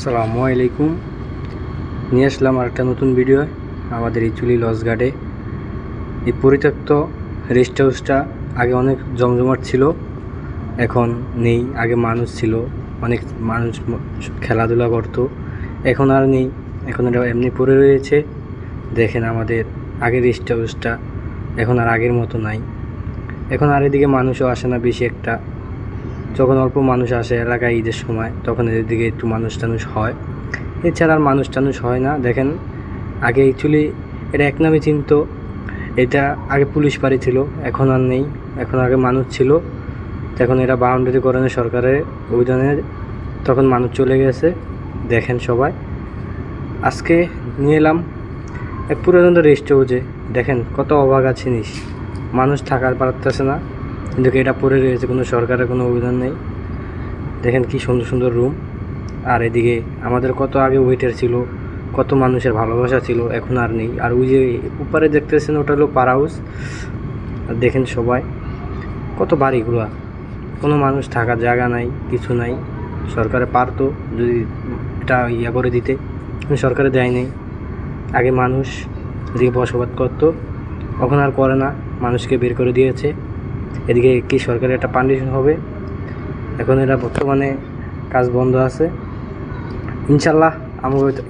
আসসালামু আলাইকুম। নিয়ে আসলাম আর একটা নতুন ভিডিও আমাদের এই চুলি লস গার্ডে এই পরিত্যক্ত রেস্ট হাউসটা আগে অনেক জমজমাট ছিল, এখন নেই, আগে মানুষ ছিল, অনেক মানুষ খেলাধুলা করতো, এখন আর নেই, এখন এটা এমনি পড়ে রয়েছে। দেখেন আমাদের আগের রেস্ট হাউসটা এখন আর আগের মতো নাই। এখন আর এদিকে মানুষও আসে না বেশি একটা। যখন অল্প মানুষ আসে এলাকায় ঈদের সময়, তখন এদের দিকে একটু মানুষ টানুষ হয়। এছাড়া আর মানুষ টানুষ হয় না। দেখেন, আগে অ্যাকচুয়ালি এটা এক নামে চিনতো। এটা আগে পুলিশ বাড়ি ছিল, এখন আর নেই। এখন আগে মানুষ ছিল। তখন এটা বাউন্ডারি করে নেয় সরকারের অভিযানে তখন মানুষ চলে গেছে। দেখেন সবাই। আজকে নিয়ে এলাম এক পুরাতন রেস্ট হাউসে দেখেন, কত অবাক জিনিস মানুষ থাকার পারতেছে না। কিন্তু এটা পড়ে রয়েছে, কোনো সরকারের কোনো অভিযান নেই। দেখেন কি সুন্দর সুন্দর রুম আর এদিকে আমাদের কত আগে ওয়েটার ছিল, কত মানুষের ভালোবাসা ছিল, এখন আর নেই। আর ওই যে উপরে দেখতেছেন, ওটা হলো পার হাউস আর দেখেন সবাই, কত বাড়িগুলো। কোনো মানুষ থাকার জায়গা নাই, কিছু নাই। সরকারে পারতো যদি এটা ইয়া করে দিতে সরকারে দেয় নাই। আগে মানুষ এদিকে বসবাস করতো, এখন আর করে না। মানুষকে বের করে দিয়েছে। এদিকে কি সরকারের একটা পান্ডিশন হবে? এখন এরা বর্তমানে কাজ বন্ধ আছে। ইনশাল্লাহ আমাকে